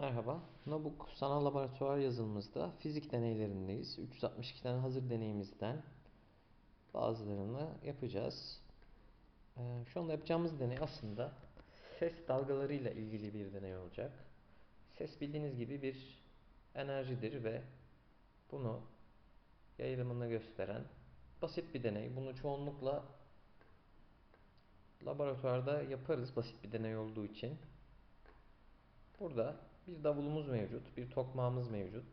Merhaba. Nabuk Sanal Laboratuvar yazılımımızda fizik deneylerindeyiz. 362 tane hazır deneyimizden bazılarını yapacağız. Ee, şu anda yapacağımız deney aslında ses dalgalarıyla ilgili bir deney olacak. Ses bildiğiniz gibi bir enerjidir ve bunu yayılımını gösteren basit bir deney. Bunu çoğunlukla laboratuvarda yaparız basit bir deney olduğu için. Burada bir davulumuz mevcut, bir tokmağımız mevcut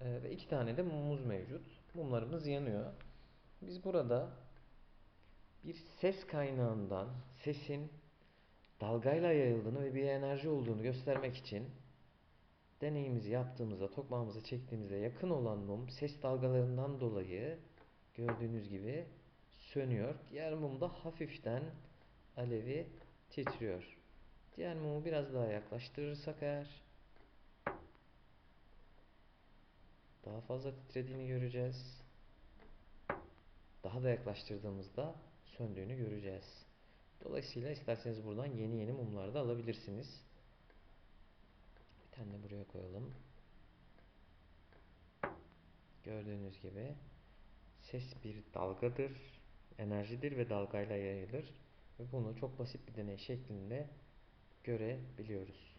ee, ve iki tane de mumumuz mevcut. Mumlarımız yanıyor. Biz burada bir ses kaynağından sesin dalgayla yayıldığını ve bir enerji olduğunu göstermek için deneyimizi yaptığımızda, tokmağımızı çektiğimizde yakın olan mum ses dalgalarından dolayı gördüğünüz gibi sönüyor. Diğer mum da hafiften alevi titriyor. Diğer mumu biraz daha yaklaştırırsak eğer daha fazla titrediğini göreceğiz. Daha da yaklaştırdığımızda söndüğünü göreceğiz. Dolayısıyla isterseniz buradan yeni yeni mumlar da alabilirsiniz. Bir tane de buraya koyalım. Gördüğünüz gibi ses bir dalgadır, enerjidir ve dalgayla yayılır. Ve bunu çok basit bir deney şeklinde görebiliyoruz.